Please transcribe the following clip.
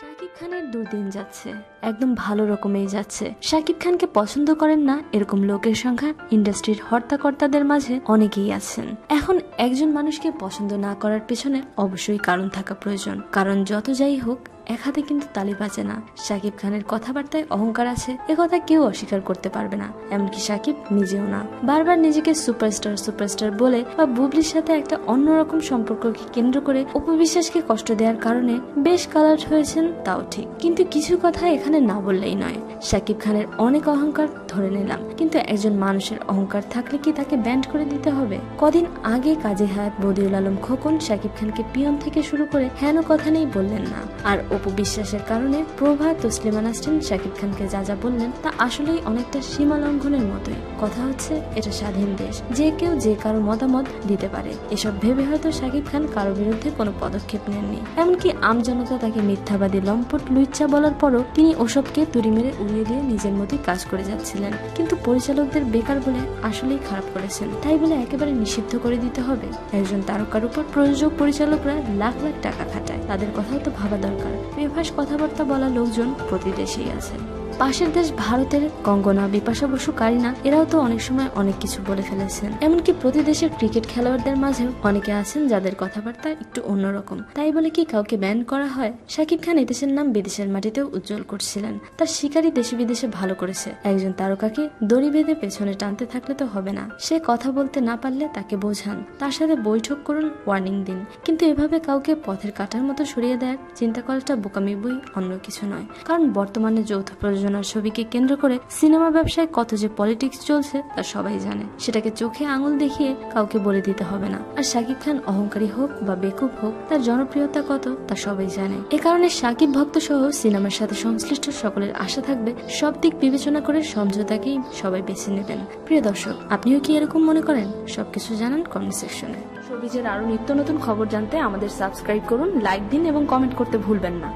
শাকিব খানের দুদিন যাচ্ছে। একদম ভালো রকমেই যাচ্ছে। শাকিব খানকে পছন্দ করেন না এরকম লোকের সংখ্যা ইন্ডাস্ট্রির হর্তাকর্তাদের মাঝে অনেকেই আছেন। এখন একজন মানুষকে পছন্দ না করার পেছনে অবশ্যই কারণ থাকা প্রয়োজন। কারণ যত যাই হোক এক হাতে কিন্তু তালি বাজে না। শাকিব খানের কথাবার্তায় অহংকার আছে, এ কথা কেউ অস্বীকার করতে পারবে না। এমনকি শাকিব নিজেও না। বারবার নিজেকে সুপারস্টার সুপারস্টার বলে বা বুবলির সাথে একটা অন্যরকম সম্পর্ককে কেন্দ্র করে উপবিশ্বাসকে কষ্ট দেওয়ার কারণে বেশ কালার হয়েছেন, তাও ঠিক। কিন্তু কিছু কথা এখানে না বললেই নয়। শাকিব খানের অনেক অহংকার ধরে নিলাম। কিন্তু একজন মানুষের অহংকার থাকলে কি তাকে ব্যান্ড করে দিতে হবে? কদিন আগে কাজে হায়াত বদিউল আলম খোকন শাকিব খানকে পিয়ন থেকে শুরু করে হেন কথা নেই বললেন না। আর অপু বিশ্বাসের কারণে প্রভা তসলিমা নাসরিন শাকিব খানকে যা যা বললেন তা আসলেই অনেকটা সীমা লঙ্ঘনের মতোই। কথা হচ্ছে, এটা স্বাধীন দেশ। যে কেউ যে কারও মতামত দিতে পারে। এসব ভেবে হয়তো শাকিব খান কারও বিরুদ্ধে কোনো পদক্ষেপ নেননি। এমনকি আমজনতা তাকে মিথ্যাবাদী লম্পট লুইচ্ছা বলার পরও তিনি ওসবকে তুড়ি মেরে উড়িয়ে দিয়ে নিজের মতোই কাজ করে যাচ্ছিলেন। কিন্তু পরিচালকদের বেকার বলে আসলেই খারাপ করেছেন। তাই বলে একেবারে নিষিদ্ধ করে দিতে হবে। একজন তারকার উপর প্রযোজক পরিচালকরা লাখ লাখ টাকা খাটায়। তাদের কথাও তো ভাবা দরকার। বেফাস কথাবার্তা বলা লোকজন প্রতি দেশেই আছে পাশের দেশ ভারতের কঙ্গনা বিপাশা বসু কারিনা এরাও তো অনেক সময় অনেক কিছু বলে ফেলেছেন। এমনকি প্রতি দেশের ক্রিকেট খেলোয়াড়দের মাঝেও অনেকে আছেন যাদের কথাবার্তা একটু অন্যরকম। তাই বলে কি কাউকে ব্যান করা হয়? শাকিব খান এদেশের নাম বিদেশের মাটিতেও উজ্জ্বল করছিলেন। তার শিকারী দেশে বিদেশে ভালো করেছে। একজন তারকাকে দড়ি বেঁধে পেছনে টানতে থাকলে তো হবে না। সে কথা বলতে না পারলে তাকে বোঝান। তার সাথে বৈঠক করুন ওয়ার্নিং দিন। কিন্তু এভাবে কাউকে পথের কাটার মতো সরিয়ে দেয় চিন্তা করাটা বোকামি বই অন্য কিছু নয়। কারণ বর্তমানে যৌথ প্রযোজনা ছবিকে কেন্দ্র করে সিনেমা ব্যবসায় কত যে পলিটিক্স চলছে, তা সবাই জানে। সেটাকে চোখে আঙুল দেখিয়ে কাউকে বলে দিতে হবে না। আর শাকিব খান অহংকারী হোক বা বেকুব হোক, তার জনপ্রিয়তা কত, তা সবাই জানে। এ কারণে শাকিব ভক্ত সহ সিনেমার সাথে সংশ্লিষ্ট সকলের আশা থাকবে, সব দিক বিবেচনা করে সমঝোতাকেই সবাই বেছে নেবেন। প্রিয় দর্শক, আপনিও কি এরকম মনে করেন? সবকিছু জানান কমেন্ট সেকশনে শোবিজের আরও নিত্য নতুন খবর জানতে আমাদের সাবস্ক্রাইব করুন লাইক দিন এবং কমেন্ট করতে ভুলবেন না।